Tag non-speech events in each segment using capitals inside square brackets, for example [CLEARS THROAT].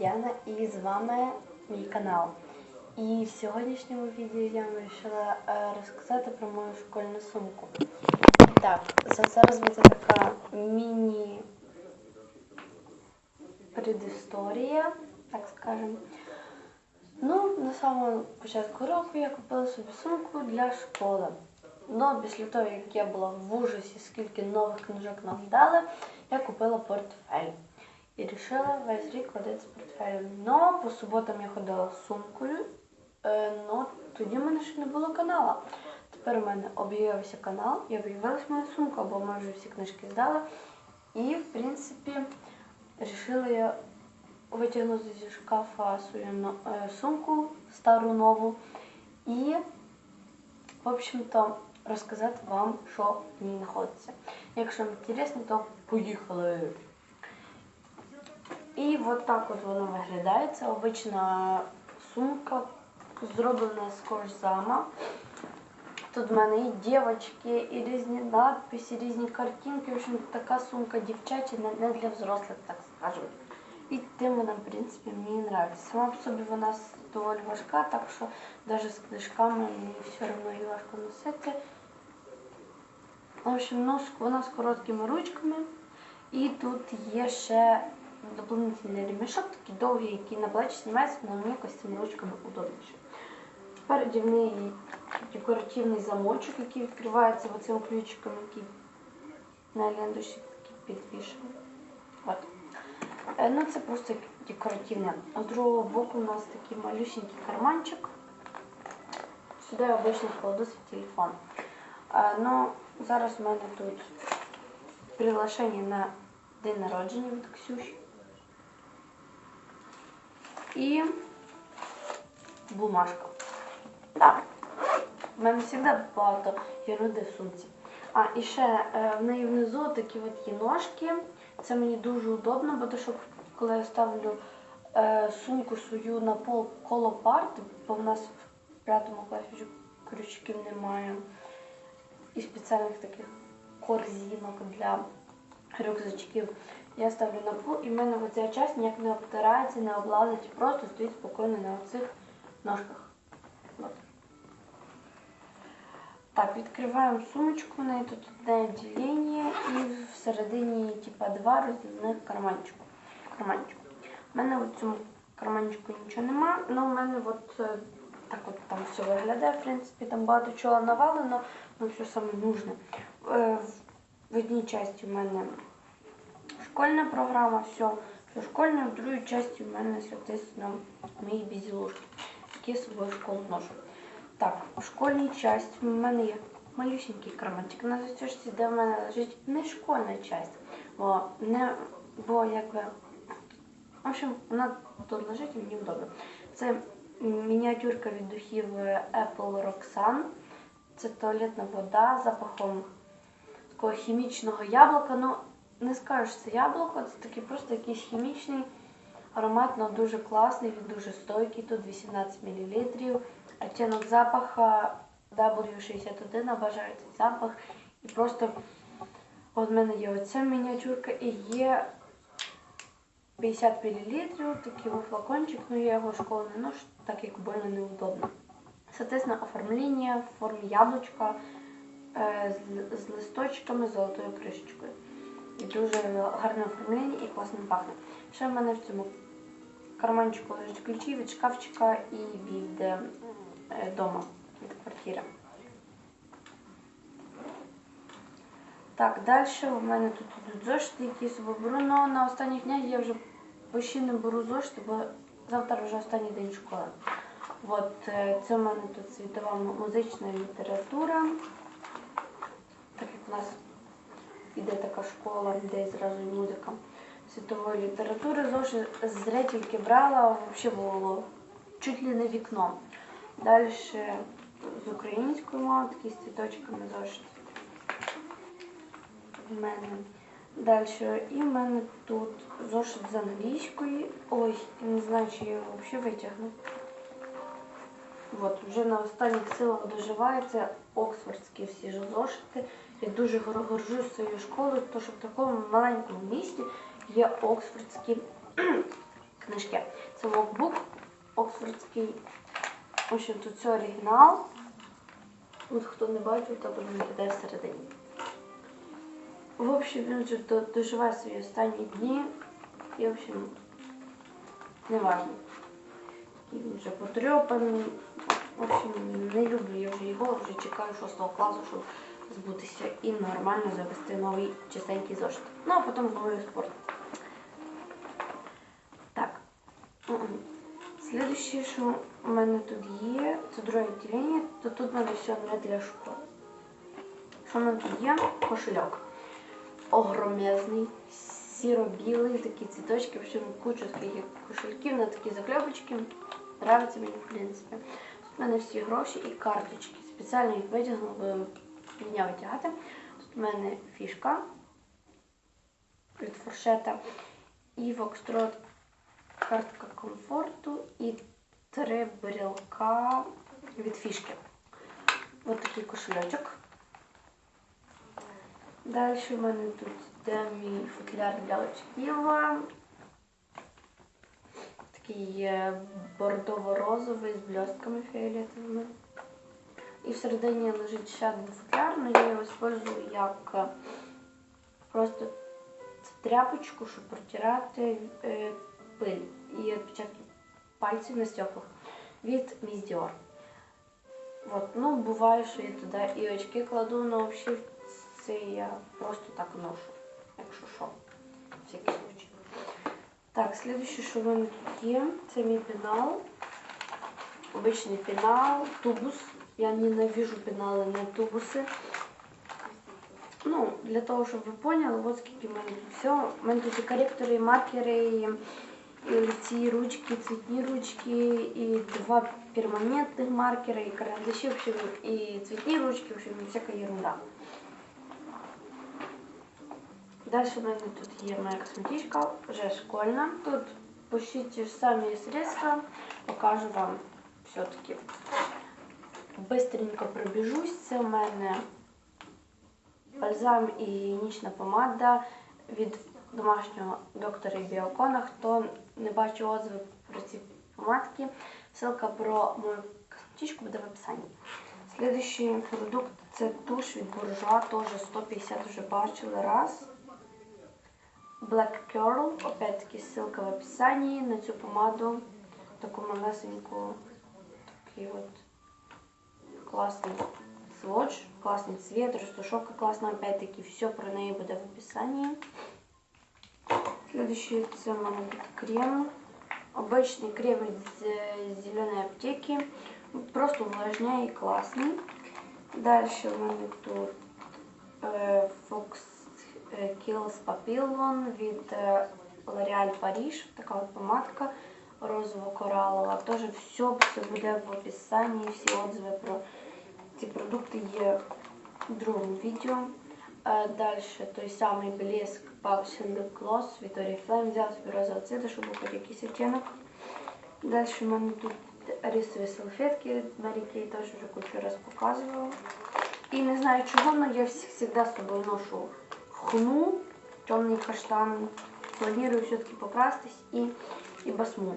Діана і з вами мій канал. І в сьогоднішньому відео я вирішила е, розказати про мою школьну сумку. Так, це зараз буде така міні предісторія, так скажемо. Ну, на самому початку року я купила собі сумку для школи. Ну, після того, як я була в ужасі, скільки нових книжок нам дали, я купила портфель. І вирішила весь рік ходити з портфелем. Ну, по суботам я ходила з сумкою, е, ну тоді в мене ще не було канала. Тепер у мене об'явився канал і об'явилась моя сумка, бо ми вже всі книжки здали. І, в принципі, вирішила я витягнути зі шкафа свою е, сумку, стару нову, і, в общем-то, розказати вам, що в ній знаходиться. Якщо вам цікаво, то поїхали! І от так от вона виглядає. Обична сумка, зроблена з кожзама. Тут в мене і дівчатки, і різні надписи, різні картинки. В общем, така сумка дівчача, не- для взрослих, так скажемо. І тим вона, в принципі, мені подобається. Сама по собі вона доволі важка, так що навіть з книжками все одно її важко носити. В общем, вона з короткими ручками. І тут є ще доповнительний ремішок, такий довгий, який на плечі знімається, але мені якось цими ручками удобніше. Спереді в неї декоративний замочок, який відкривається оцим ключиком, який на такий підвішений. Е, Ну, це просто декоративне. З другого боку у нас такий малюсенький карманчик. Сюди я обично кладу свій телефон. Е, Ну, зараз у мене тут приглашення на день народження від Ксюші. І бумажка. Так. У мене завжди багато єруди в сумці. А, і ще е, в неї внизу такі от є ножки. Це мені дуже удобно, бо то, що коли я ставлю е, сумку свою на пол коло парти, бо в нас в п'ятому класі крючків немає. І спеціальних таких корзинок для рюкзачків. Я ставлю на пол, і в мене оця часть ніяк не обтирається, не облазить, просто стоїть спокійно на оцих ножках. От. Так, відкриваємо сумочку, в неї тут одне відділення і всередині типа два роздільних карманчику. карманчику. У мене в цьому карманчику нічого нема, але в мене от е, так от там все виглядає, в принципі, там багато чого навалено, але все саме нужне. Е, В одній часті в мене школьна програма, все, все школьне, в другій часті в мене, соответственно, мої безделушки, які я школу ношу. Так, в школьній часті в мене є малюсенький карманчик на застежці, де в мене лежить не школьна часть, бо не бо якби. В общем, вона тут лежить і мені удобно. Це мініатюрка від духів Apple Roxanne. Це туалетна вода з запахом такого хімічного яблука. Ну, не скажеш, це яблуко, це такий просто якийсь хімічний аромат, але дуже класний, він дуже стойкий. Тут 18 мл. Оттінок запаха W61, обожаю цей запах. І просто от в мене є оця мініатюрка і є 50 мл, такий флакончик, ну я його в не ношу, так як больно неудобно. Соответственно, оформлення в формі яблучка е, з листочками з золотою кришечкою. І дуже гарне оформлення і класно пахне. Ще в мене в цьому карманчику лежать ключі від шкафчика і від е, е, дому, від квартири. Так, далі у мене тут ідуть зошити, які я собі беру. Ну, на останніх днях я вже почти не беру зошити, бо завтра вже останній день школи. От е, це у мене тут світова музична література. Так як у нас іде така школа, де зразу і музика світової літератури. Зошит зря тільки брала, взагалі було чуть ли не вікном. Далі з українською мови, такі з цвіточками зошит. В мене. Далі. І в мене тут зошит з англійської. Ой, не знаю, чи я його взагалі витягну. От, вже на останніх силах доживає. Це оксфордські всі ж зошити. Я дуже гор- горжусь своєю школою, тому що в такому маленькому місті є оксфордські [CLEARS THROAT] книжки. Це локбук Оксфордський. В общем, тут це оригінал. От хто не бачив, то буде виглядає всередині. В общем, він вже до- доживає свої останні дні. І, в общем, не важно. Він вже потрьопаний. В общем, не люблю я вже його, вже чекаю 6 класу, щоб збутися і нормально завести новий чистенький зошит. Ну, а потім знову спорт. Так. Слідуще, що у мене тут є, це друге відділення, то тут в мене все не для школи. Що в мене тут є? Кошельок. Огромезний, сіро-білий, такі цвіточки, в общем, куча таких кошельків на такі закльопочки. Нравиться мені, в принципі. Тут в мене всі гроші і карточки. Спеціально їх витягнула, ліня витягати. Тут в мене фішка від фуршета і Фокстрот картка комфорту і три брілка від фішки. Ось такий кошельочок. Далі в мене тут йде мій футляр для очків. Такий бордово-розовий з блістками фіолетовими. І всередині лежить ще один футляр, але я його використовую як е, просто тряпочку, щоб протирати е, пиль і відпечатки пальців на стеклах від Miss Dior. От, ну, буває, що я туди і очки кладу, але взагалі це я просто так ношу, якщо що, всякий случай. Так, слідуще, що в мене тут є, це мій пенал. Обичний пенал, тубус. Я ненавижу пенали, не тубуси. Ну, для того, щоб ви поняли, от скільки в тут всього. У мене тут і коректори, і маркери, і, і ці ручки, цвітні ручки, і два перманентних маркери, і карандаші, в общем, і цвітні ручки, в общем, всяка ерунда. Далі в мене тут є моя косметичка, вже школьна. Тут ж самі средства. Покажу вам все-таки. Бистренько пробіжусь. Це в мене бальзам і гігієнічна помада від домашнього доктора Біокона. Хто не бачив отзиви про ці помадки, ссылка про мою косметичку буде в описанні. Следующий продукт це туш від буржуа, теж 150 вже бачили раз. Black Curl, опять-таки ссылка в описании на цю помаду, таку малесеньку, такий от класний сводч, класний цвет, розташовка класна, опять-таки все про неї буде в описании. Следующий це в мене буде крем. Обычный крем из зеленой аптеки. Просто увлажняє і класний. Дальше у мене тут е, Fox е, Kills Papillon від е, L'Oréal Paris. Така от помадка розово-коралова. Теж все це буде в описанні. Всі отзиви про ці продукти є в другому відео. Е, Далі той самий блеск Powder Lip Gloss від Oriflame. Взяла собі розового цвіту, щоб був хоч якийсь оттінок. Далі в мене тут рисові салфетки від Mary Kay, теж вже кучу раз показувала. І не знаю чого, але я завжди з собою ношу хну, темний каштан. Планую все-таки покрастись і, і басму.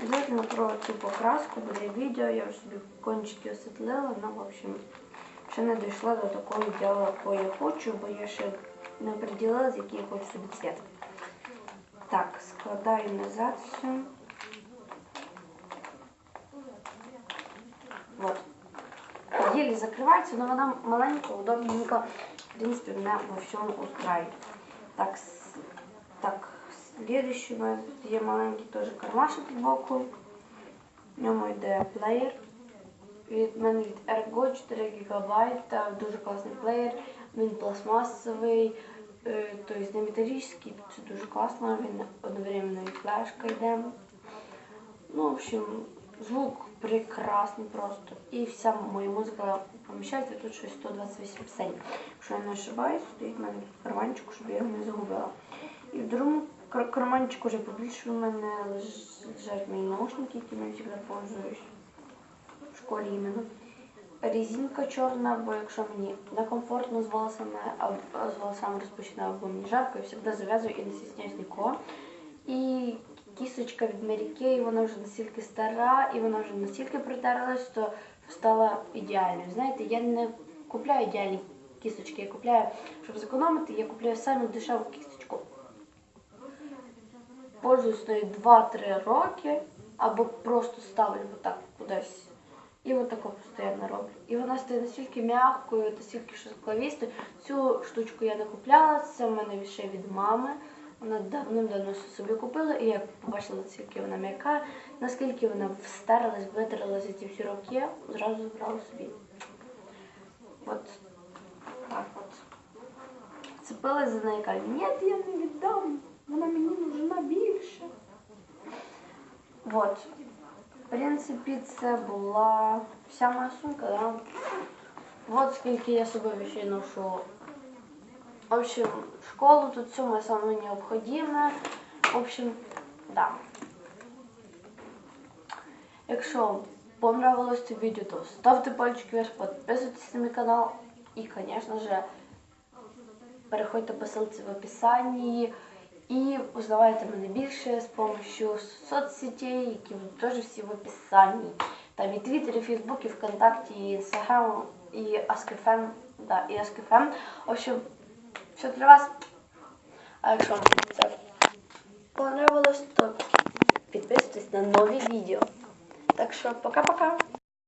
Обязательно про цю покраску буде відео, я вже собі кончики освітлила, ну, в общем, ще не дійшла до такого діла, якого я хочу, бо я ще не определилась, який я хочу собі цвет. Так, складаю назад все. Вот. Еле закрывается, но она маленькая, удобненько. В принципе, меня во всем устраивает. Так, следующий у є маленький теж кармашек збоку. В ньому йде плеєр. Від мене від Ergo 4 ГБ, дуже класний плеєр. Він пластмасовий, е, тобто не металічний, це дуже класно, він одновременно і флешка йде. Ну, в общем, звук прекрасний просто. І вся моя музика поміщається тут щось 128 пісень. Якщо я не ошибаюсь, стоїть в мене в карманчику, щоб я його не загубила. І в другому кар- карманчику вже побільше у мене леж- лежать мої наушники, якими я завжди пользуюсь в школі іменно. резинка чорна, бо якщо мені некомфортно з волосами, або з волосами розпущено, або мені жарко, я завжди зав'язую і не стісняюсь нікого. І кісточка від Mary вона вже настільки стара, і вона вже настільки притерлась, то стала ідеальною. Знаєте, я не купляю ідеальні кісточки, я купляю, щоб зекономити, я купляю саму дешеву кісточку. Пользуюсь нею 2-3 роки, або просто ставлю отак кудись. І от тако постійно роблю. І вона стає настільки м'якою, настільки шовковістою. Цю штучку я не купляла, це в мене ще від мами. Вона давним-давно собі купила, і я побачила, наскільки вона м'яка, наскільки вона встерлась, витерлась за ці всі роки, зразу забрала собі. От так от. Цепилась за неї, каже, ні, я не віддам, вона мені нужна більше. Вот. В принципі, це була вся моя сумка, да? Вот скільки я собі вещей ношу. В общем, школу тут все моє саме необхідне. В общем, да. Якщо понравилось це відео, то ставте пальчики вверх, підписуйтесь на мій канал і, звісно же, переходьте по ссылці в описанні і узнавайте мене більше з допомогою соцсетей, які теж всі в описанні. Там і Твіттер, і Фейсбук, і ВКонтакті, і Інстаграм, і Ask.fm, да, і Ask.fm. В общем, все для вас. А якщо вам це понравилось, то підписуйтесь на нові відео. Так що пока-пока.